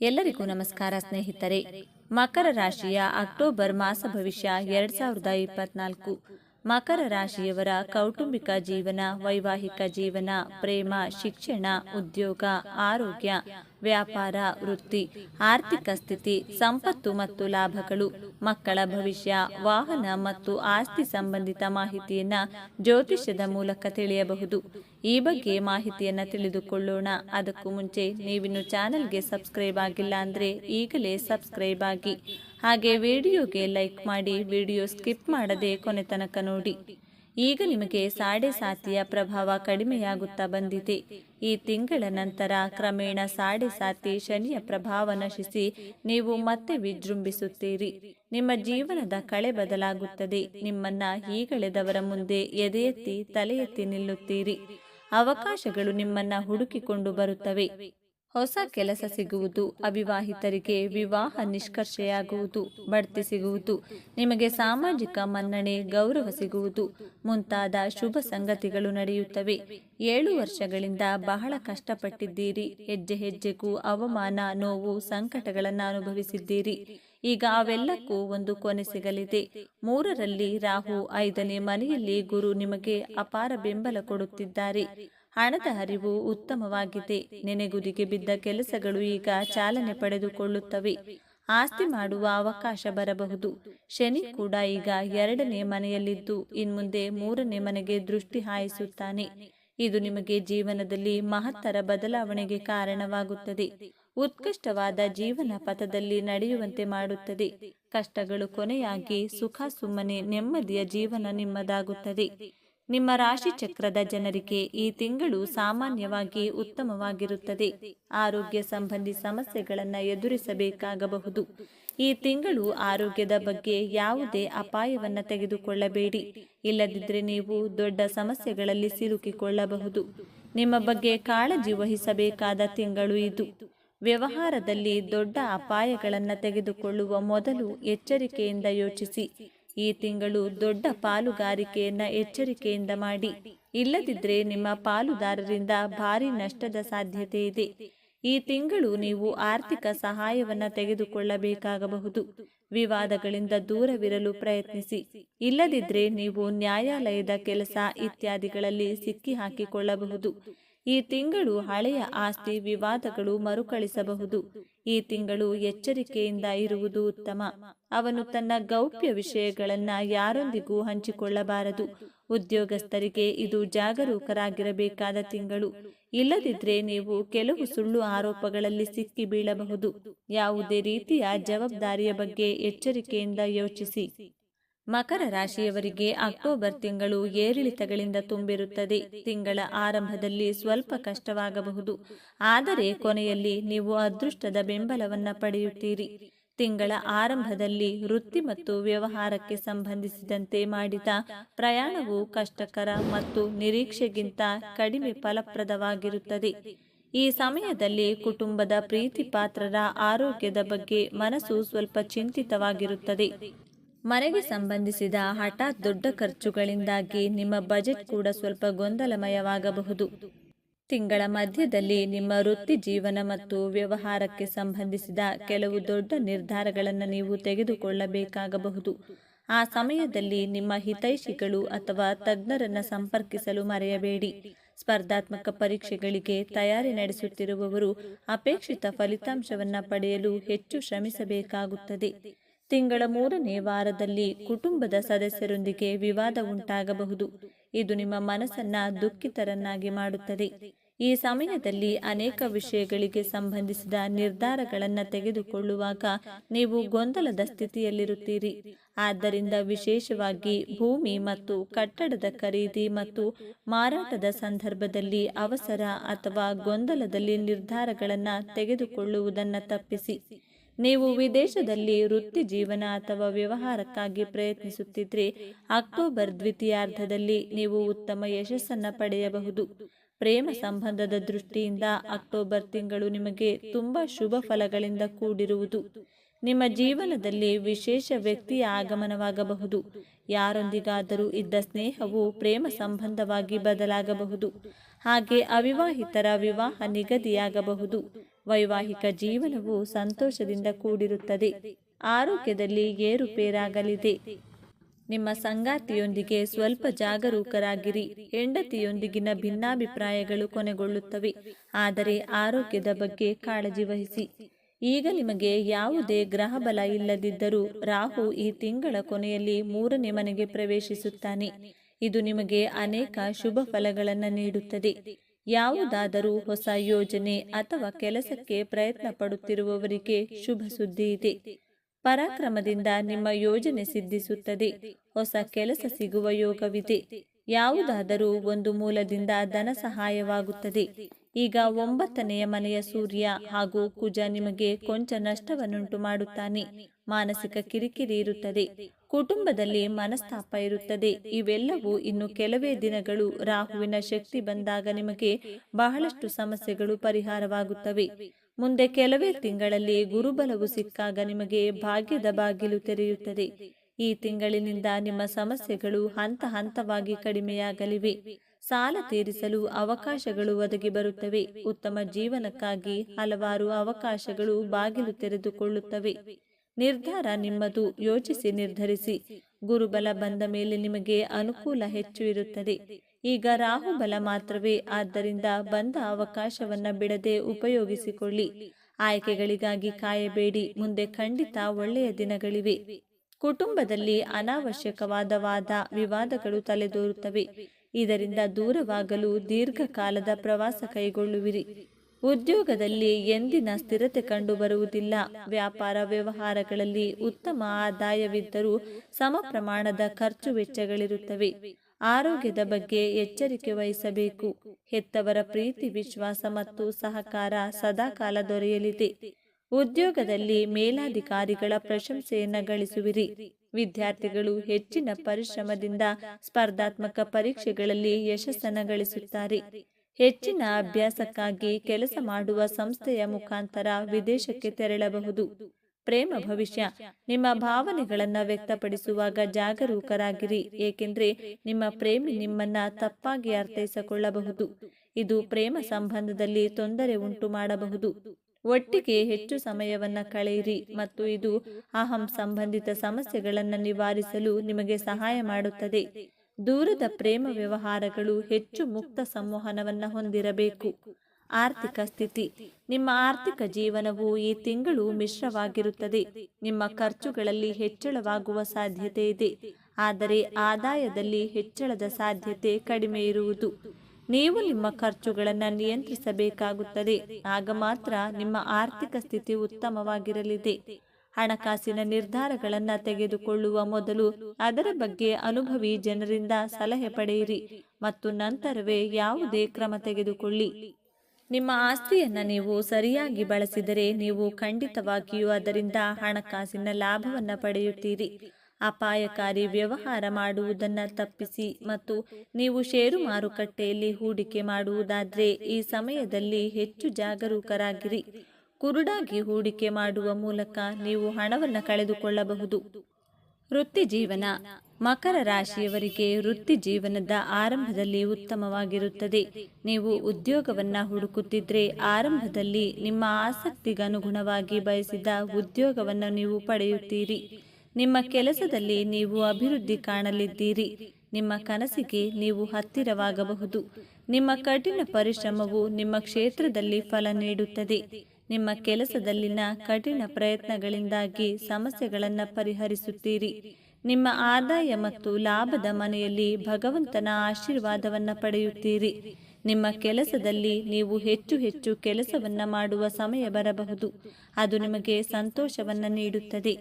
ಎಲ್ಲರಿಗೂ ನಮಸ್ಕಾರ ಸ್ನೇಹಿತರೆ. ಮಕರ ರಾಶಿಯ ಅಕ್ಟೋಬರ್ ಮಾಸ ಭವಿಷ್ಯ ಎರಡ್ ಸಾವಿರದ ಇಪ್ಪತ್ನಾಲ್ಕು. ಮಕರ ರಾಶಿಯವರ ಕೌಟುಂಬಿಕ ಜೀವನ, ವೈವಾಹಿಕ ಜೀವನ, ಪ್ರೇಮ, ಶಿಕ್ಷಣ, ಉದ್ಯೋಗ, ಆರೋಗ್ಯ ವ್ಯಾಪಾರ, ವೃತ್ತಿ, ಆರ್ಥಿಕ ಸ್ಥಿತಿ, ಸಂಪತ್ತು ಮತ್ತು ಲಾಭಗಳು, ಮಕ್ಕಳ ಭವಿಷ್ಯ, ವಾಹನ ಮತ್ತು ಆಸ್ತಿ ಸಂಬಂಧಿತ ಮಾಹಿತಿಯನ್ನು ಜ್ಯೋತಿಷ್ಯದ ಮೂಲಕ ತಿಳಿಯಬಹುದು. ಈ ಬಗ್ಗೆ ಮಾಹಿತಿಯನ್ನು ತಿಳಿದುಕೊಳ್ಳೋಣ. ಅದಕ್ಕೂ ಮುಂಚೆ ನೀವಿನ್ನು ಚಾನಲ್ಗೆ ಸಬ್ಸ್ಕ್ರೈಬ್ ಆಗಿಲ್ಲ ಅಂದ್ರೆ ಈಗಲೇ ಸಬ್ಸ್ಕ್ರೈಬ್ ಆಗಿ. ಹಾಗೆ ವಿಡಿಯೋಗೆ ಲೈಕ್ ಮಾಡಿ, ವಿಡಿಯೋ ಸ್ಕಿಪ್ ಮಾಡದೆ ಕೊನೆ ತನಕ ನೋಡಿ. ಈಗ ನಿಮಗೆ ಸಾಡೆ ಸಾತಿಯ ಪ್ರಭಾವ ಕಡಿಮೆಯಾಗುತ್ತಾ ಬಂದಿದೆ. ಈ ತಿಂಗಳ ನಂತರ ಕ್ರಮೇಣ ಸಾಡೆ ಸಾತಿ ಶನಿಯ ಪ್ರಭಾವ ನಶಿಸಿ ನೀವು ಮತ್ತೆ ವಿಜೃಂಭಿಸುತ್ತೀರಿ. ನಿಮ್ಮ ಜೀವನದ ಕಳೆ ಬದಲಾಗುತ್ತದೆ. ನಿಮ್ಮನ್ನ ಈಗಳೆದವರ ಮುಂದೆ ಎದೆಯೆತ್ತಿ ತಲೆಯೆತ್ತಿ ನಿಲ್ಲುತ್ತೀರಿ. ಅವಕಾಶಗಳು ನಿಮ್ಮನ್ನ ಹುಡುಕಿಕೊಂಡು ಬರುತ್ತವೆ. ಹೊಸ ಕೆಲಸ ಸಿಗುವುದು, ಅವಿವಾಹಿತರಿಗೆ ವಿವಾಹ ನಿಷ್ಕರ್ಷೆಯಾಗುವುದು, ಬಡ್ತಿ ಸಿಗುವುದು, ನಿಮಗೆ ಸಾಮಾಜಿಕ ಮನ್ನಣೆ, ಗೌರವ ಸಿಗುವುದು, ಮುಂತಾದ ಶುಭ ಸಂಗತಿಗಳು ನಡೆಯುತ್ತವೆ. ಏಳು ವರ್ಷಗಳಿಂದ ಬಹಳ ಕಷ್ಟಪಟ್ಟಿದ್ದೀರಿ. ಹೆಜ್ಜೆ ಹೆಜ್ಜೆಗೂ ಅವಮಾನ, ನೋವು, ಸಂಕಟಗಳನ್ನು ಅನುಭವಿಸಿದ್ದೀರಿ. ಈಗ ಅವೆಲ್ಲಕ್ಕೂ ಒಂದು ಕೊನೆ ಸಿಗಲಿದೆ. ಮೂರರಲ್ಲಿ ರಾಹು, ಐದನೇ ಮನೆಯಲ್ಲಿ ಗುರು ನಿಮಗೆ ಅಪಾರ ಬೆಂಬಲ ಕೊಡುತ್ತಿದ್ದಾರೆ. ಹಣದ ಹರಿವು ಉತ್ತಮವಾಗಿದೆ. ನೆನೆಗುದಿಗೆ ಬಿದ್ದ ಕೆಲಸಗಳು ಈಗ ಚಾಲನೆ ಪಡೆದುಕೊಳ್ಳುತ್ತವೆ. ಆಸ್ತಿ ಮಾಡುವ ಅವಕಾಶ ಬರಬಹುದು. ಶನಿ ಕೂಡ ಈಗ ಎರಡನೇ ಮನೆಯಲ್ಲಿದ್ದು, ಇನ್ಮುಂದೆ ಮೂರನೇ ಮನೆಗೆ ದೃಷ್ಟಿ ಹಾಯಿಸುತ್ತಾನೆ. ಇದು ನಿಮಗೆ ಜೀವನದಲ್ಲಿ ಮಹತ್ತರ ಬದಲಾವಣೆಗೆ ಕಾರಣವಾಗುತ್ತದೆ. ಉತ್ಕೃಷ್ಟವಾದ ಜೀವನ ಪಥದಲ್ಲಿ ನಡೆಯುವಂತೆ ಮಾಡುತ್ತದೆ. ಕಷ್ಟಗಳು ಕೊನೆಯಾಗಿ ಸುಖ ಸುಮ್ಮನೆ ನೆಮ್ಮದಿಯ ಜೀವನ ನಿಮ್ಮದಾಗುತ್ತದೆ. ನಿಮ್ಮ ರಾಶಿ ಚಕ್ರದ ಜನರಿಗೆ ಈ ತಿಂಗಳು ಸಾಮಾನ್ಯವಾಗಿ ಉತ್ತಮವಾಗಿರುತ್ತದೆ. ಆರೋಗ್ಯ ಸಂಬಂಧಿ ಸಮಸ್ಯೆಗಳನ್ನು ಎದುರಿಸಬೇಕಾಗಬಹುದು. ಈ ತಿಂಗಳು ಆರೋಗ್ಯದ ಬಗ್ಗೆ ಯಾವುದೇ ಅಪಾಯವನ್ನು ತೆಗೆದುಕೊಳ್ಳಬೇಡಿ. ಇಲ್ಲದಿದ್ದರೆ ನೀವು ದೊಡ್ಡ ಸಮಸ್ಯೆಗಳಲ್ಲಿ ಸಿಲುಕಿಕೊಳ್ಳಬಹುದು. ನಿಮ್ಮ ಬಗ್ಗೆ ಕಾಳಜಿ ವಹಿಸಬೇಕಾದ ತಿಂಗಳು ಇದು. ವ್ಯವಹಾರದಲ್ಲಿ ದೊಡ್ಡ ಅಪಾಯಗಳನ್ನು ತೆಗೆದುಕೊಳ್ಳುವ ಮೊದಲು ಎಚ್ಚರಿಕೆಯಿಂದ ಯೋಚಿಸಿ. ಈ ತಿಂಗಳು ದೊಡ್ಡ ಪಾಲುಗಾರಿಕೆಯನ್ನ ಎಚ್ಚರಿಕೆಯಿಂದ ಮಾಡಿ. ಇಲ್ಲದಿದ್ದರೆ ನಿಮ್ಮ ಪಾಲುದಾರರಿಂದ ಭಾರಿ ನಷ್ಟದ ಸಾಧ್ಯತೆ ಇದೆ. ಈ ತಿಂಗಳು ನೀವು ಆರ್ಥಿಕ ಸಹಾಯವನ್ನ ತೆಗೆದುಕೊಳ್ಳಬೇಕಾಗಬಹುದು. ವಿವಾದಗಳಿಂದ ದೂರವಿರಲು ಪ್ರಯತ್ನಿಸಿ. ಇಲ್ಲದಿದ್ದರೆ ನೀವು ನ್ಯಾಯಾಲಯದ ಕೆಲಸ ಇತ್ಯಾದಿಗಳಲ್ಲಿ ಸಿಕ್ಕಿ ಹಾಕಿಕೊಳ್ಳಬಹುದು ಈ ತಿಂಗಳು ಹಳೆಯ ಆಸ್ತಿ ವಿವಾದಗಳು ಮರುಕಳಿಸಬಹುದು. ಈ ತಿಂಗಳು ಎಚ್ಚರಿಕೆಯಿಂದ ಇರುವುದು ಉತ್ತಮ. ಅವನು ತನ್ನ ಗೌಪ್ಯ ವಿಷಯಗಳನ್ನ ಯಾರೊಂದಿಗೂ ಹಂಚಿಕೊಳ್ಳಬಾರದು. ಉದ್ಯೋಗಸ್ಥರಿಗೆ ಇದು ಜಾಗರೂಕರಾಗಿರಬೇಕಾದ ತಿಂಗಳು. ಇಲ್ಲದಿದ್ರೆ ನೀವು ಕೆಲವು ಸುಳ್ಳು ಆರೋಪಗಳಲ್ಲಿ ಸಿಕ್ಕಿ ಬೀಳಬಹುದು. ಯಾವುದೇ ರೀತಿಯ ಜವಾಬ್ದಾರಿಯ ಬಗ್ಗೆ ಎಚ್ಚರಿಕೆಯಿಂದ ಯೋಚಿಸಿ. ಮಕರ ರಾಶಿಯವರಿಗೆ ಅಕ್ಟೋಬರ್ ತಿಂಗಳು ಏರಿಳಿತಗಳಿಂದ ತುಂಬಿರುತ್ತದೆ. ತಿಂಗಳ ಆರಂಭದಲ್ಲಿ ಸ್ವಲ್ಪ ಕಷ್ಟವಾಗಬಹುದು. ಆದರೆ ಕೊನೆಯಲ್ಲಿ ನೀವು ಅದೃಷ್ಟದ ಬೆಂಬಲವನ್ನು ಪಡೆಯುತ್ತೀರಿ. ತಿಂಗಳ ಆರಂಭದಲ್ಲಿ ವೃತ್ತಿ ಮತ್ತು ವ್ಯವಹಾರಕ್ಕೆ ಸಂಬಂಧಿಸಿದಂತೆ ಮಾಡಿದ ಪ್ರಯಾಣವು ಕಷ್ಟಕರ ಮತ್ತು ನಿರೀಕ್ಷೆಗಿಂತ ಕಡಿಮೆ ಫಲಪ್ರದವಾಗಿರುತ್ತದೆ. ಈ ಸಮಯದಲ್ಲಿ ಕುಟುಂಬದ ಪ್ರೀತಿ ಪಾತ್ರರ ಆರೋಗ್ಯದ ಬಗ್ಗೆ ಮನಸ್ಸು ಸ್ವಲ್ಪ ಚಿಂತಿತವಾಗಿರುತ್ತದೆ. ಮನೆಗೆ ಸಂಬಂಧಿಸಿದ ಹಠಾತ್ ದೊಡ್ಡ ಖರ್ಚುಗಳಿಂದಾಗಿ ನಿಮ್ಮ ಬಜೆಟ್ ಕೂಡ ಸ್ವಲ್ಪ ಗೊಂದಲಮಯವಾಗಬಹುದು. ತಿಂಗಳ ಮಧ್ಯದಲ್ಲಿ ನಿಮ್ಮ ವೃತ್ತಿ ಜೀವನ ಮತ್ತು ವ್ಯವಹಾರಕ್ಕೆ ಸಂಬಂಧಿಸಿದ ಕೆಲವು ದೊಡ್ಡ ನಿರ್ಧಾರಗಳನ್ನು ನೀವು ತೆಗೆದುಕೊಳ್ಳಬೇಕಾಗಬಹುದು. ಆ ಸಮಯದಲ್ಲಿ ನಿಮ್ಮ ಹಿತೈಷಿಗಳು ಅಥವಾ ತಜ್ಞರನ್ನು ಸಂಪರ್ಕಿಸಲು ಮರೆಯಬೇಡಿ. ಸ್ಪರ್ಧಾತ್ಮಕ ಪರೀಕ್ಷೆಗಳಿಗೆ ತಯಾರಿ ನಡೆಸುತ್ತಿರುವವರು ಅಪೇಕ್ಷಿತ ಫಲಿತಾಂಶವನ್ನು ಪಡೆಯಲು ಹೆಚ್ಚು ಶ್ರಮಿಸಬೇಕಾಗುತ್ತದೆ. ತಿಂಗಳ ಮೂರನೇ ವಾರದಲ್ಲಿ ಕುಟುಂಬದ ಸದಸ್ಯರೊಂದಿಗೆ ವಿವಾದ ಉಂಟಾಗಬಹುದು. ಇದು ನಿಮ್ಮ ಮನಸ್ಸನ್ನ ದುಃಖಿತರನ್ನಾಗಿ ಮಾಡುತ್ತದೆ. ಈ ಸಮಯದಲ್ಲಿ ಅನೇಕ ವಿಷಯಗಳಿಗೆ ಸಂಬಂಧಿಸಿದ ನಿರ್ಧಾರಗಳನ್ನು ತೆಗೆದುಕೊಳ್ಳುವಾಗ ನೀವು ಗೊಂದಲದ ಸ್ಥಿತಿಯಲ್ಲಿರುತ್ತೀರಿ. ಆದ್ದರಿಂದ ವಿಶೇಷವಾಗಿ ಭೂಮಿ ಮತ್ತು ಕಟ್ಟಡದ ಖರೀದಿ ಮತ್ತು ಮಾರಾಟದ ಸಂದರ್ಭದಲ್ಲಿ ಅವಸರ ಅಥವಾ ಗೊಂದಲದಲ್ಲಿ ನಿರ್ಧಾರಗಳನ್ನು ತೆಗೆದುಕೊಳ್ಳುವುದನ್ನು ತಪ್ಪಿಸಿ. ನೀವು ವಿದೇಶದಲ್ಲಿ ವೃತ್ತಿ ಜೀವನ ಅಥವಾ ವ್ಯವಹಾರಕ್ಕಾಗಿ ಪ್ರಯತ್ನಿಸುತ್ತಿದ್ರೆ ಅಕ್ಟೋಬರ್ ದ್ವಿತೀಯಾರ್ಧದಲ್ಲಿ ನೀವು ಉತ್ತಮ ಯಶಸ್ಸನ್ನು ಪಡೆಯಬಹುದು. ಪ್ರೇಮ ಸಂಬಂಧದ ದೃಷ್ಟಿಯಿಂದ ಅಕ್ಟೋಬರ್ ತಿಂಗಳು ನಿಮಗೆ ತುಂಬಾ ಶುಭ ಫಲಗಳಿಂದ ಕೂಡಿರುವುದು. ನಿಮ್ಮ ಜೀವನದಲ್ಲಿ ವಿಶೇಷ ವ್ಯಕ್ತಿಯ ಆಗಮನವಾಗಬಹುದು. ಯಾರೊಂದಿಗಾದರೂ ಇದ್ದ ಸ್ನೇಹವು ಪ್ರೇಮ ಸಂಬಂಧವಾಗಿ ಬದಲಾಗಬಹುದು. ಹಾಗೆ ಅವಿವಾಹಿತರ ವಿವಾಹ ನಿಗದಿಯಾಗಬಹುದು. ವೈವಾಹಿಕ ಜೀವನವು ಸಂತೋಷದಿಂದ ಕೂಡಿರುತ್ತದೆ. ಆರೋಗ್ಯದಲ್ಲಿ ಏರುಪೇರಾಗಲಿದೆ ನಿಮ್ಮ ಸಂಗಾತಿಯೊಂದಿಗೆ ಸ್ವಲ್ಪ ಜಾಗರೂಕರಾಗಿರಿ. ಹೆಂಡತಿಯೊಂದಿಗಿನ ಭಿನ್ನಾಭಿಪ್ರಾಯಗಳು ಕೊನೆಗೊಳ್ಳುತ್ತವೆ. ಆದರೆ ಆರೋಗ್ಯದ ಬಗ್ಗೆ ಕಾಳಜಿ ವಹಿಸಿ. ಈಗ ನಿಮಗೆ ಯಾವುದೇ ಗ್ರಹಬಲ ಇಲ್ಲದಿದ್ದರೂ ರಾಹು ಈ ತಿಂಗಳ ಕೊನೆಯಲ್ಲಿ ಮೂರನೇ ಮನೆಗೆ ಪ್ರವೇಶಿಸುತ್ತಾನೆ. ಇದು ನಿಮಗೆ ಅನೇಕ ಶುಭ ಫಲಗಳನ್ನು ನೀಡುತ್ತದೆ. ಯಾವುದಾದರೂ ಹೊಸ ಯೋಜನೆ ಅಥವಾ ಕೆಲಸಕ್ಕೆ ಪ್ರಯತ್ನ ಪಡುತ್ತಿರುವವರಿಗೆ ಶುಭ ಸುದ್ದಿ ಇದೆ. ಪರಾಕ್ರಮದಿಂದ ನಿಮ್ಮ ಯೋಜನೆ ಸಿದ್ಧಿಸುತ್ತದೆ. ಹೊಸ ಕೆಲಸ ಸಿಗುವ ಯೋಗವಿದೆ. ಯಾವುದಾದರೂ ಒಂದು ಮೂಲದಿಂದ ಧನ ಸಹಾಯವಾಗುತ್ತದೆ. ಈಗ ಒಂಬತ್ತನೆಯ ಮನೆಯ ಸೂರ್ಯ ಹಾಗೂ ಕುಜ ನಿಮಗೆ ಕೊಂಚ ನಷ್ಟವನ್ನುಂಟು ಮಾಡುತ್ತಾನೆ. ಮಾನಸಿಕ ಕಿರಿಕಿರಿ ಇರುತ್ತದೆ. ಕುಟುಂಬದಲ್ಲಿ ಮನಸ್ತಾಪ ಇರುತ್ತದೆ. ಇವೆಲ್ಲವೂ ಇನ್ನು ಕೆಲವೇ ದಿನಗಳು ರಾಹುವಿನ ಶಕ್ತಿ ಬಂದಾಗ ನಿಮಗೆ ಬಹಳಷ್ಟು ಸಮಸ್ಯೆಗಳು ಪರಿಹಾರವಾಗುತ್ತವೆ. ಮುಂದೆ ಕೆಲವೇ ತಿಂಗಳಲ್ಲಿ ಗುರುಬಲವು ಸಿಕ್ಕಾಗ ನಿಮಗೆ ಭಾಗ್ಯದ ಬಾಗಿಲು ತೆರೆಯುತ್ತದೆ. ಈ ತಿಂಗಳಿನಿಂದ ನಿಮ್ಮ ಸಮಸ್ಯೆಗಳು ಹಂತ ಹಂತವಾಗಿ ಕಡಿಮೆಯಾಗಲಿವೆ. ಸಾಲ ತೀರಿಸಲು ಅವಕಾಶಗಳು ಒದಗಿ ಬರುತ್ತವೆ. ಉತ್ತಮ ಜೀವನಕ್ಕಾಗಿ ಹಲವಾರು ಅವಕಾಶಗಳು ಬಾಗಿಲು ತೆರೆದುಕೊಳ್ಳುತ್ತವೆ. ನಿರ್ಧಾರ ನಿಮ್ಮದು. ಯೋಚಿಸಿ, ನಿರ್ಧರಿಸಿ. ಗುರುಬಲ ಬಂದ ಮೇಲೆ ನಿಮಗೆ ಅನುಕೂಲ ಹೆಚ್ಚು ಇರುತ್ತದೆ. ಈಗ ರಾಹುಬಲ ಮಾತ್ರವೇ. ಆದ್ದರಿಂದ ಬಂದ ಅವಕಾಶವನ್ನ ಬಿಡದೆ ಉಪಯೋಗಿಸಿಕೊಳ್ಳಿ. ಆಯ್ಕೆಗಳಿಗಾಗಿ ಕಾಯಬೇಡಿ. ಮುಂದೆ ಖಂಡಿತ ಒಳ್ಳೆಯ ದಿನಗಳಿವೆ. ಕುಟುಂಬದಲ್ಲಿ ಅನಾವಶ್ಯಕವಾದ ವಾದ, ವಿವಾದಗಳು ತಲೆದೋರುತ್ತವೆ. ಇದರಿಂದ ದೂರವಾಗಲು ದೀರ್ಘಕಾಲದ ಪ್ರವಾಸ ಕೈಗೊಳ್ಳುವಿರಿ. ಉದ್ಯೋಗದಲ್ಲಿ ಎಂದಿನ ಸ್ಥಿರತೆ ಕಂಡುಬರುವುದಿಲ್ಲ. ವ್ಯಾಪಾರ ವ್ಯವಹಾರಗಳಲ್ಲಿ ಉತ್ತಮ ಆದಾಯವಿದ್ದರೂ ಸಮ ಪ್ರಮಾಣದ ಖರ್ಚು ವೆಚ್ಚಗಳಿರುತ್ತವೆ. ಆರೋಗ್ಯದ ಬಗ್ಗೆ ಎಚ್ಚರಿಕೆ ವಹಿಸಬೇಕು. ಹೆತ್ತವರ ಪ್ರೀತಿ, ವಿಶ್ವಾಸ ಮತ್ತು ಸಹಕಾರ ಸದಾಕಾಲ ದೊರೆಯಲಿದೆ. ಉದ್ಯೋಗದಲ್ಲಿ ಮೇಲಾಧಿಕಾರಿಗಳ ಪ್ರಶಂಸೆಯನ್ನು ಗಳಿಸುವಿರಿ. ವಿದ್ಯಾರ್ಥಿಗಳು ಹೆಚ್ಚಿನ ಪರಿಶ್ರಮದಿಂದ ಸ್ಪರ್ಧಾತ್ಮಕ ಪರೀಕ್ಷೆಗಳಲ್ಲಿ ಯಶಸ್ಸನ್ನು ಗಳಿಸುತ್ತಾರೆ. ಹೆಚ್ಚಿನ ಅಭ್ಯಾಸಕ್ಕಾಗಿ ಕೆಲಸ ಮಾಡುವ ಸಂಸ್ಥೆಯ ಮುಖಾಂತರ ವಿದೇಶಕ್ಕೆ ತೆರಳಬಹುದು. ಪ್ರೇಮ ಭವಿಷ್ಯ. ನಿಮ್ಮ ಭಾವನೆಗಳನ್ನು ವ್ಯಕ್ತಪಡಿಸುವಾಗ ಜಾಗರೂಕರಾಗಿರಿ. ಏಕೆಂದರೆ ನಿಮ್ಮ ಪ್ರೇಮಿ ನಿಮ್ಮನ್ನ ತಪ್ಪಾಗಿ ಅರ್ಥೈಸಿಕೊಳ್ಳಬಹುದು. ಇದು ಪ್ರೇಮ ಸಂಬಂಧದಲ್ಲಿ ತೊಂದರೆ ಉಂಟು ಮಾಡಬಹುದು. ಒಟ್ಟಿಗೆ ಹೆಚ್ಚು ಸಮಯವನ್ನು ಕಳೆಯಿರಿ ಮತ್ತು ಇದು ಅಹಂ ಸಂಬಂಧಿತ ಸಮಸ್ಯೆಗಳನ್ನು ನಿವಾರಿಸಲು ನಿಮಗೆ ಸಹಾಯ ಮಾಡುತ್ತದೆ. ದೂರದ ಪ್ರೇಮ ವ್ಯವಹಾರಗಳು ಹೆಚ್ಚು ಮುಕ್ತ ಸಂವಹನವನ್ನು ಹೊಂದಿರಬೇಕು. ಆರ್ಥಿಕ ಸ್ಥಿತಿ. ನಿಮ್ಮ ಆರ್ಥಿಕ ಜೀವನವು ಈ ತಿಂಗಳು ಮಿಶ್ರವಾಗಿರುತ್ತದೆ. ನಿಮ್ಮ ಖರ್ಚುಗಳಲ್ಲಿ ಹೆಚ್ಚಳವಾಗುವ ಸಾಧ್ಯತೆ ಇದೆ. ಆದರೆ ಆದಾಯದಲ್ಲಿ ಹೆಚ್ಚಳದ ಸಾಧ್ಯತೆ ಕಡಿಮೆ ಇರುವುದು. ನೀವು ನಿಮ್ಮ ಖರ್ಚುಗಳನ್ನು ನಿಯಂತ್ರಿಸಬೇಕಾಗುತ್ತದೆ. ಆಗ ಮಾತ್ರ ನಿಮ್ಮ ಆರ್ಥಿಕ ಸ್ಥಿತಿ ಉತ್ತಮವಾಗಿರಲಿದೆ. ಹಣಕಾಸಿನ ನಿರ್ಧಾರಗಳನ್ನು ತೆಗೆದುಕೊಳ್ಳುವ ಮೊದಲು ಅದರ ಬಗ್ಗೆ ಅನುಭವಿ ಜನರಿಂದ ಸಲಹೆ ಪಡೆಯಿರಿ ಮತ್ತು ನಂತರವೇ ಯಾವುದೇ ಕ್ರಮ ತೆಗೆದುಕೊಳ್ಳಿ. ನಿಮ್ಮ ಆಸ್ತಿಯನ್ನು ನೀವು ಸರಿಯಾಗಿ ಬಳಸಿದರೆ ನೀವು ಖಂಡಿತವಾಗಿಯೂ ಅದರಿಂದ ಹಣಕಾಸಿನ ಲಾಭವನ್ನು ಪಡೆಯುತ್ತೀರಿ. ಅಪಾಯಕಾರಿ ವ್ಯವಹಾರ ಮಾಡುವುದನ್ನು ತಪ್ಪಿಸಿ ಮತ್ತು ನೀವು ಷೇರು ಮಾರುಕಟ್ಟೆಯಲ್ಲಿ ಹೂಡಿಕೆ ಮಾಡುವುದಾದರೆ ಈ ಸಮಯದಲ್ಲಿ ಹೆಚ್ಚು ಜಾಗರೂಕರಾಗಿರಿ. ಕುರುಡಾಗಿ ಹೂಡಿಕೆ ಮಾಡುವ ಮೂಲಕ ನೀವು ಹಣವನ್ನು ಕಳೆದುಕೊಳ್ಳಬಹುದು. ವೃತ್ತಿ ಜೀವನ ಮಕರ ರಾಶಿಯವರಿಗೆ ವೃತ್ತಿ ಜೀವನದ ಆರಂಭದಲ್ಲಿ ಉತ್ತಮವಾಗಿರುತ್ತದೆ. ನೀವು ಉದ್ಯೋಗವನ್ನ ಹುಡುಕುತ್ತಿದ್ರೆ ಆರಂಭದಲ್ಲಿ ನಿಮ್ಮ ಆಸಕ್ತಿಗನುಗುಣವಾಗಿ ಬಯಸಿದ ಉದ್ಯೋಗವನ್ನು ನೀವು ಪಡೆಯುತ್ತೀರಿ. ನಿಮ್ಮ ಕೆಲಸದಲ್ಲಿ ನೀವು ಅಭಿವೃದ್ಧಿ ಕಾಣಲಿದ್ದೀರಿ. ನಿಮ್ಮ ಕನಸಿಗೆ ನೀವು ಹತ್ತಿರವಾಗಬಹುದು. ನಿಮ್ಮ ಕಠಿಣ ಪರಿಶ್ರಮವು ನಿಮ್ಮ ಕ್ಷೇತ್ರದಲ್ಲಿ ಫಲ ನೀಡುತ್ತದೆ. ನಿಮ್ಮ ಕೆಲಸದಲ್ಲಿನ ಕಠಿಣ ಪ್ರಯತ್ನಗಳಿಂದಾಗಿ ಸಮಸ್ಯೆಗಳನ್ನು ಪರಿಹರಿಸುತ್ತೀರಿ. ನಿಮ್ಮ ಆದಾಯ ಮತ್ತು ಲಾಭದ ಮನೆಯಲ್ಲಿ ಭಗವಂತನ ಆಶೀರ್ವಾದವನ್ನು ಪಡೆಯುತ್ತೀರಿ. ನಿಮ್ಮ ಕೆಲಸದಲ್ಲಿ ನೀವು ಹೆಚ್ಚು ಹೆಚ್ಚು ಕೆಲಸವನ್ನು ಮಾಡುವ ಸಮಯ ಬರಬಹುದು. ಅದು ನಿಮಗೆ ಸಂತೋಷವನ್ನು ನೀಡುತ್ತದೆ.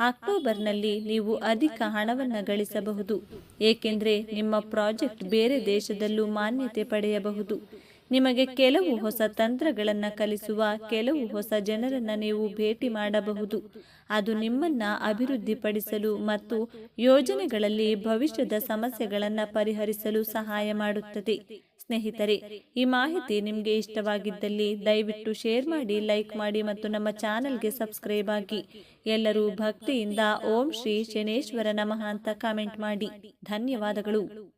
ಅಕ್ಟೋಬರ್ನಲ್ಲಿ ನೀವು ಅಧಿಕ ಹಣವನ್ನು ಗಳಿಸಬಹುದು. ಏಕೆಂದರೆ ನಿಮ್ಮ ಪ್ರಾಜೆಕ್ಟ್ ಬೇರೆ ದೇಶದಲ್ಲೂ ಮಾನ್ಯತೆ ಪಡೆಯಬಹುದು. ನಿಮಗೆ ಕೆಲವು ಹೊಸ ತಂತ್ರಗಳನ್ನು ಕಲಿಸುವ ಕೆಲವು ಹೊಸ ಜನರನ್ನು ನೀವು ಭೇಟಿ ಮಾಡಬಹುದು. ಅದು ನಿಮ್ಮನ್ನ ಅಭಿವೃದ್ಧಿಪಡಿಸಲು ಮತ್ತು ಯೋಜನೆಗಳಲ್ಲಿ ಭವಿಷ್ಯದ ಸಮಸ್ಯೆಗಳನ್ನು ಪರಿಹರಿಸಲು ಸಹಾಯ ಮಾಡುತ್ತದೆ. ಸ್ನೇಹಿತರೆ, ಈ ಮಾಹಿತಿ ನಿಮಗೆ ಇಷ್ಟವಾಗಿದ್ದಲ್ಲಿ ದಯವಿಟ್ಟು ಶೇರ್ ಮಾಡಿ, ಲೈಕ್ ಮಾಡಿ ಮತ್ತು ನಮ್ಮ ಚಾನೆಲ್ಗೆ ಸಬ್ಸ್ಕ್ರೈಬ್ ಆಗಿ. ಎಲ್ಲರೂ ಭಕ್ತಿಯಿಂದ ಓಂ ಶ್ರೀ ಶನೇಶ್ವರ ನಮಃ ಅಂತ ಕಾಮೆಂಟ್ ಮಾಡಿ. ಧನ್ಯವಾದಗಳು.